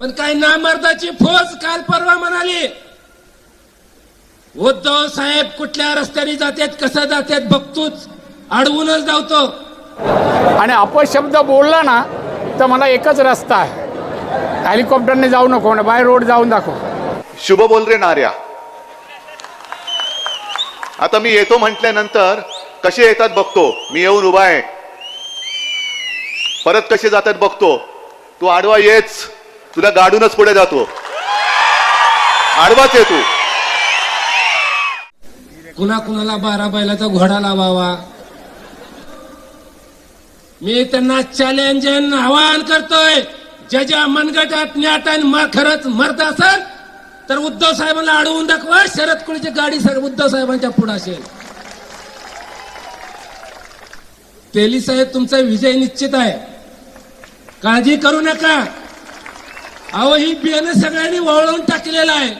पण काय नामर्दाची फौज काल परवा म्हणाली उद्धव साहेब कुठल्या रस्त्याने जातात कसं जातात बघतोच अडवूनच धावतो. आणि अपशब्द बोलला ना तर मला एकच रस्ता आहे. हेलिकॉप्टरने जाऊ नको ना बाय रोड जाऊन दाखव. शुभ बोल रे नार्या. आता मी येतो म्हटल्यानंतर कसे येतात बघतो? मी येऊन उभा आहे. परत कसे जातात बघतो? तू आडवा येच. तुला गाडूनच पुढे जातो. आडवाच आहे तू. कुणा कुणाला बारा बैलाचा घोडा लावावा? मी त्यांना चॅलेंज आवाहन करतोय. ज्याच्या मनगटात ज्ञात आणि खरंच मरत असेल तर उद्धव साहेबांना अडवून दाखवा. शरद कुळीची गाडी सर उद्धव साहेबांच्या पुढे असेल. तेली साहेब तुमचा विजय निश्चित आहे. काळजी करू नका. अहो ही बियाणं सगळ्यांनी वळवून टाकलेलं आहे.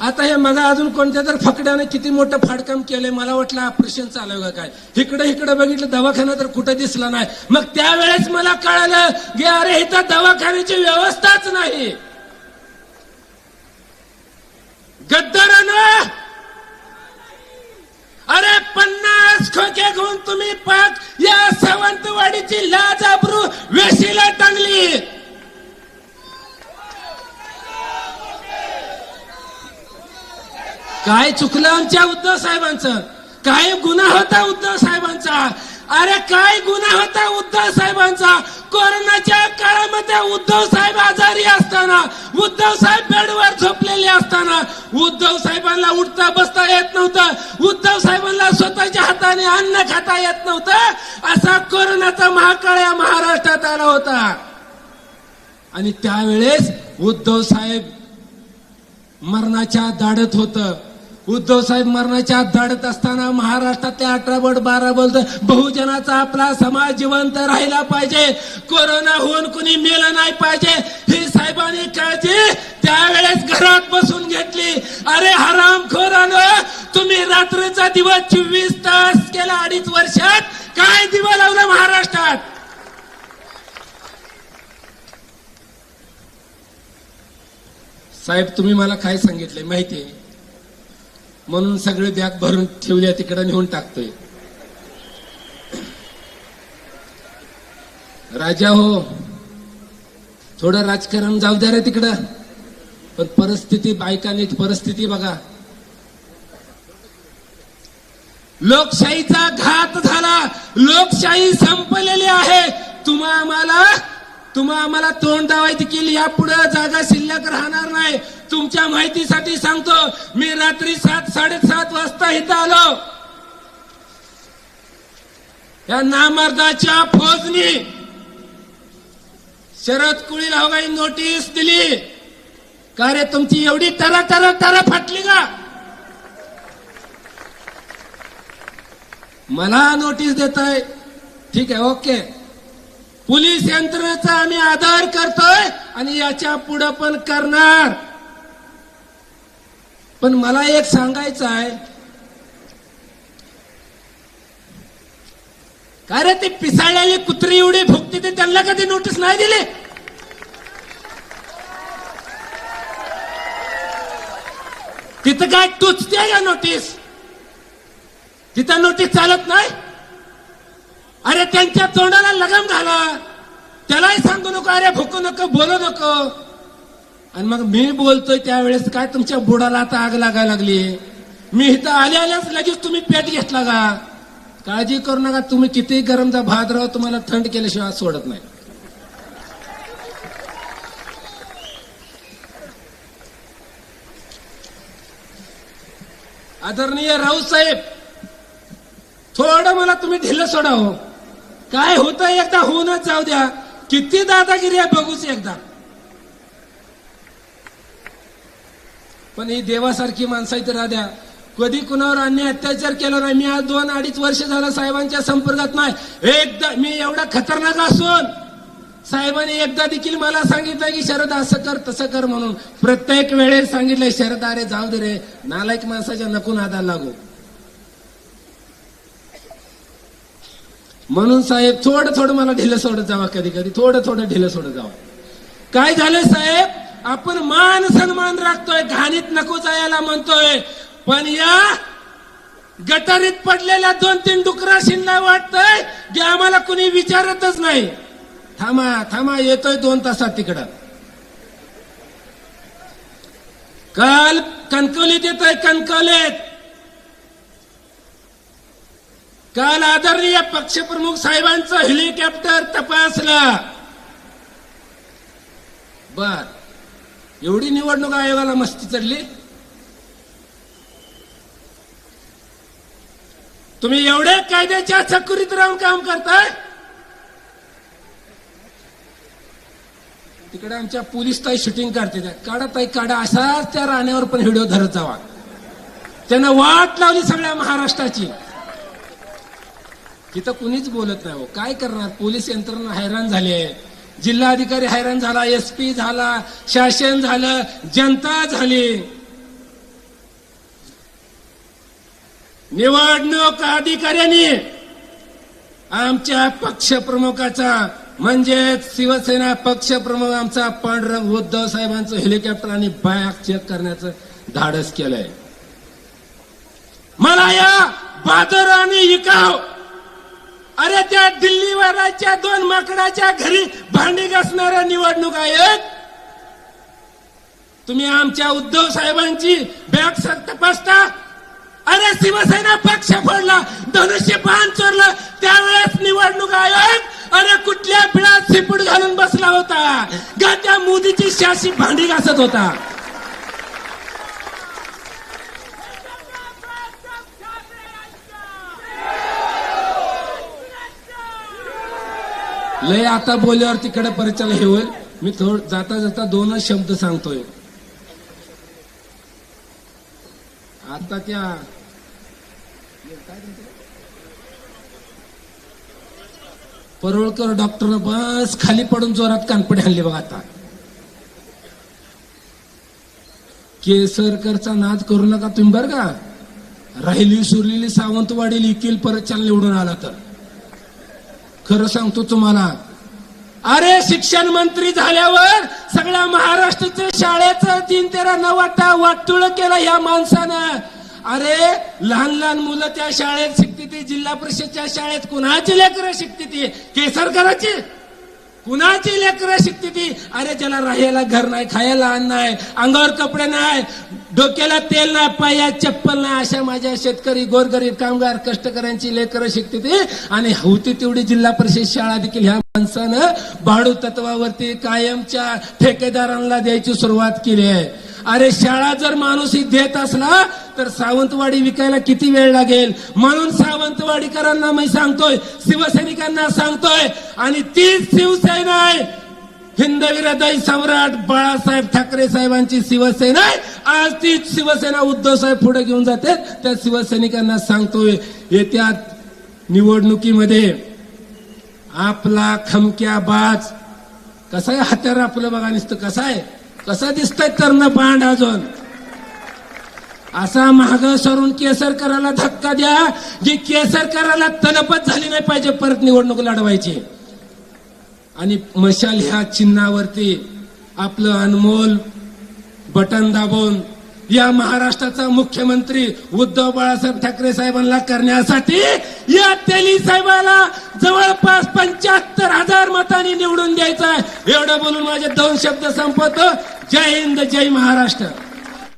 आता हे मला अजून कोणत्या तर फकड्याने किती मोठं फाडकाम केलंय मला वाटलं ऑपरेशन चालू का काय? इकडे इकडे बघितलं दवाखाना तर कुठं दिसला नाही. मग त्यावेळेस मला कळालं की अरे इथं दवाखान्याची व्यवस्थाच नाही. गद्दारानं अरे पन्नास खोके घेऊन तुम्ही पाच या सावंतवाडीची लाज आबरू वेशीला टांगली. काय चुकलं आमच्या उद्धव साहेबांचं? काय गुन्हा होता उद्धव साहेबांचा? अरे काय गुन्हा होता उद्धव साहेबांचा? कोरोनाच्या काळामध्ये उद्धव साहेब आजारी असताना उद्धव साहेब बेडवर झोपलेले असताना उद्धव साहेबांना उठता बसता येत नव्हतं. उद्धव साहेबांना स्वतःच्या हाताने अन्न खाता येत नव्हतं. असा कोरोनाचा महाकाळ या महाराष्ट्रात आला होता. आणि त्यावेळेस उद्धव साहेब मरणाच्या दाडत होतं. उद्धव साहेब मरणाच्या धडत असताना महाराष्ट्रातल्या अठरा बोट बारा बोलत बहुजनाचा आपला समाज जिवंत राहिला पाहिजे. कोरोना होऊन कुणी मेलं नाही पाहिजे. ही साहेबांनी काळजी त्यावेळेस घरात बसून घेतली. अरे हराम खोरानं तुम्ही रात्रीचा दिवस चोवीस तास केला अडीच वर्षात. काय दिवा लावला महाराष्ट्रात? साहेब तुम्ही मला काय सांगितले माहिती आहे म्हणून सगळे बॅग भरून ठेवल्या तिकडे नेऊन टाकतोय. राजा हो थोडं राजकारण जाऊ द्या रे तिकडं. पण परिस्थिती बायकांनी परिस्थिती बघा. लोकशाहीचा घात झाला. लोकशाही संपलेली आहे. तुम्हा आम्हाला तुम्हा आम्हाला तोंड दावायची केली. यापुढे जागा शिल्लक राहणार नाही. तुमच्या माहितीसाठी सांगतो मी रात्री सात साडेसात वाजता इथं आलो. या नामर्दाच्या फौजनी शरद कुळी हवाई नोटीस दिली. का रे तुमची एवढी तरा तरा तरा फाटली का? मला नोटीस देत आहे ठीक आहे ओके. पोलीस यंत्रणेचा आम्ही आदर करतोय आणि याच्यापुढे पण करणार. पण मला एक सांगायचं आहे. काय रे ती पिसाळलेली कुत्री एवढी भुकती ते त्यांना कधी नोटीस नाही दिली? तिथं काय टुचते का नोटीस तिथं नोटीस चालत नाही? अरे त्यांच्या तोंडाला लगाम घाला. त्यालाही सांगू नको अरे भुकू नको बोलू नको. आणि मग मी बोलतोय त्यावेळेस काय तुमच्या बुडाला आता आग लागायला लागली? मी इथं आल्या आल्याच लगेच तुम्ही पेट घेतला का? काळजी करू नका तुम्ही किती गरमचा भात राहा तुम्हाला थंड केल्याशिवाय सोडत नाही. आदरणीय राऊत साहेब थोडं मला तुम्ही ढिल्ल सोडा हो काय होतं एकदा होऊनच जाऊ द्या. किती दादागिरी आहे बघूच एकदा. पण ही देवासारखी माणसं इथे राहू कधी कुणावर अन्याय अत्याचार केला नाही? मी आज दोन अडीच वर्ष झालं साहेबांच्या संपर्कात नाही. एकदा मी एवढा खतरनाक असून साहेबांनी एकदा देखील मला सांगितलं की शरद असं कर तसं कर म्हणून. प्रत्येक वेळेस सांगितलंय शरद अरे जाऊ दे रे. नालायक माणसाच्या नकून आधार लागू. म्हणून साहेब थोडं थोडं मला ढिलं सोडत जावा कधी कधी. थोडं थोडं ढिलं सोडत जावा. काय झालं साहेब? आपण मान सन्मान राखतोय घाणीत नको जायला म्हणतोय. पण या गटारीत पडलेल्या दोन तीन डुकराशींना वाटतंय जे आम्हाला कुणी विचारतच नाही. थांबा थांबा येतोय दोन तासात तिकडं. काल कणकवलीत येतोय कणकवलीत. काल आदरणीय पक्षप्रमुख साहेबांचं हेलिकॉप्टर तपासलं. बर. एवढी निवडणूक आयोगाला मस्ती चढली? तुम्ही एवढे कायद्याच्या चकुरीत राहून काम करताय? तिकडे आमच्या पोलीस ताई शूटिंग काढते त्या. काढा ताई काढा. असाच त्या राण्यावर पण व्हिडिओ धरत जावा. त्यानं वाट लावली सगळ्या महाराष्ट्राची. तिथं कुणीच बोलत नाही हो. काय करणार? पोलीस यंत्रणा हैराण झाली आहे जिल्हाधिकारी हैराण झाला एस पी झाला शासन झालं जनता झाली. निवडणूक अधिकाऱ्यांनी आमच्या पक्षप्रमुखाचा म्हणजेच शिवसेना पक्षप्रमुख आमचा पांडुरंग उद्धव साहेबांचं हेलिकॉप्टर आणि बॅग चेक करण्याचं धाडस केलंय. मला या बादर आणि इकाव अरे त्या दिल्लीवराच्या दोन माकडाच्या घरी भांडी घासणाऱ्या निवडणूक आहेत? तुम्ही आमच्या उद्धव साहेबांची बॅग तपासता? अरे शिवसेना पक्ष फोडला धनुष्य पान चोरलं त्यावेळेस निवडणूक आयोग अरे कुठल्या बिळात सिपूट घालून बसला होता? का त्या मोदीची शाशी भांडी घासत होता? लय आता बोलल्यावर तिकडे परिचय हे होईल. मी थोड जाता जाता दोनच शब्द सांगतोय. आता त्या परोळकर डॉक्टर बस खाली पडून जोरात कानपडे हल्ले बघा आता. केसरकरचा नाद करू नका तुम्ही बर का. राहिली सुरलेली सावंतवाडी लिखील परत चाल निवडून आला तर. खरं सांगतो तुम्हाला. अरे शिक्षण मंत्री झाल्यावर सगळ्या महाराष्ट्राच्या शाळेचं तीन तेरा नवाटा वाटतुळ केलं या माणसानं. अरे लहान लहान मुलं त्या शाळेत शिकते ती जिल्हा परिषदच्या शाळेत कुणाची लेकरं शिकते ती? केसरकराची? कुणाची लेकरं शिकते ती? अरे ज्याला राहायला घर नाही खायला अन्न नाही अंगावर कपडे नाही डोक्याला तेल नाही पाया चप्पल नाही अशा माझ्या शेतकरी गोरगरीब कामगार कष्टकऱ्यांची लेकरं शिकते ती. आणि होती तेवढी जिल्हा परिषद शाळा देखील ह्या माणसानं भाडू तत्वावरती कायमच्या ठेकेदारांना द्यायची सुरुवात केली आहे. अरे शाळा जर माणूस देत असला तर सावंतवाडी विकायला किती वेळ लागेल? म्हणून सावंतवाडीकरांना मी सांगतोय शिवसैनिकांना सांगतोय आणि तीच शिवसेना आहे. हिंदवीरदय सम्राट बाळासाहेब ठाकरे साहेबांची शिवसेना आहे. आज तीच शिवसेना उद्धव साहेब पुढे घेऊन जाते. त्या शिवसैनिकांना सांगतोय येत्या निवडणुकीमध्ये आपला खमक्या बाज कसा आहे? हत्यार आपलं बघा नुसतं कसं आहे? कसं दिसतंय तरण पांड अजून? असा महाग सरून केसरकराला धक्का द्या जी केसरकराला तलपत झाली नाही पाहिजे परत निवडणूक लढवायची. आणि मशाल ह्या चिन्हावरती आपलं अनमोल बटन दाबून या महाराष्ट्राचा मुख्यमंत्री उद्धव बाळासाहेब ठाकरे साहेबांना करण्यासाठी या तेली साहेबाला जवळपास पंच्याहत्तर हजार मतांनी निवडून द्यायचा आहे. एवढं बोलून माझे दोन शब्द संपवतो. जय हिंद जय महाराष्ट्र.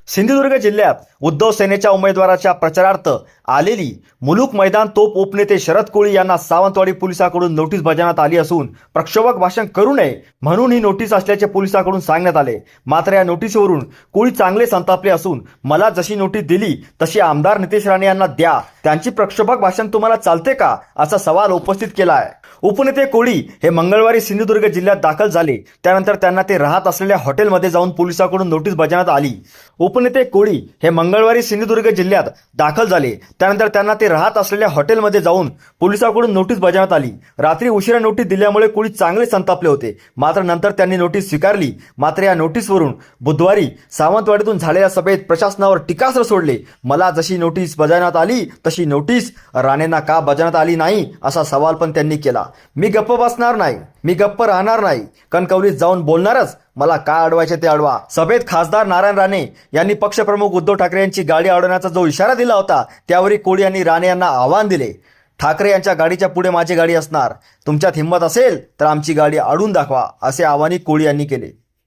सिंधुदुर्ग जिल्ह्यात उद्धव सेनेच्या उमेदवाराच्या प्रचारार्थ आलेली मुलूक मैदान तोप उपनेते शरद कोळी यांना सावंतवाडी पोलिसांकडून नोटीस बजावण्यात आली असून प्रक्षोभक भाषण करू नये म्हणून ही नोटीस असल्याचे पोलिसांकडून सांगण्यात आले. मात्र या नोटीसवरून कोळी चांगले संतापले असून मला जशी नोटीस दिली तशी आमदार नितेश राणे यांना द्या. त्यांची प्रक्षोभक भाषण तुम्हाला चालते का? असा सवाल उपस्थित केला आहे उपनेते कोळी हे मंगळवारी सिंधुदुर्ग जिल्ह्यात दाखल झाले. त्यानंतर त्यांना ते राहत असलेल्या हॉटेलमध्ये जाऊन पोलिसांकडून नोटीस बजावण्यात आली. उपनेते कोळी हे मंग मंगळवारी सिंधुदुर्ग जिल्ह्यात दाखल झाले. त्यानंतर त्यांना ते राहत असलेल्या हॉटेलमध्ये जाऊन पोलिसांकडून नोटीस बजावण्यात आली. रात्री उशिरा नोटीस दिल्यामुळे कुणी चांगले संतापले होते. मात्र नंतर त्यांनी नोटीस स्वीकारली. मात्र या नोटीसवरून बुधवारी सावंतवाडीतून झालेल्या सभेत प्रशासनावर टीकास्त्र सोडले. मला जशी नोटीस बजावण्यात आली तशी नोटीस राणेंना का बजावण्यात आली नाही असा सवाल पण त्यांनी केला. मी गप्प बसणार नाही. मी गप्प राहणार नाही. कणकवलीत जाऊन बोलणारच. मला काय अडवायचे ते अडवा. सभेत खासदार नारायण राणे यांनी पक्षप्रमुख उद्धव ठाकरे यांची गाडी अडवण्याचा जो इशारा दिला होता त्यावरही कोळी यांनी राणे यांना आव्हान दिले. ठाकरे यांच्या गाडीच्या पुढे माझी गाडी असणार. तुमच्यात हिंमत असेल तर आमची गाडी अडून दाखवा असे आव्हानही कोळी यांनी केले.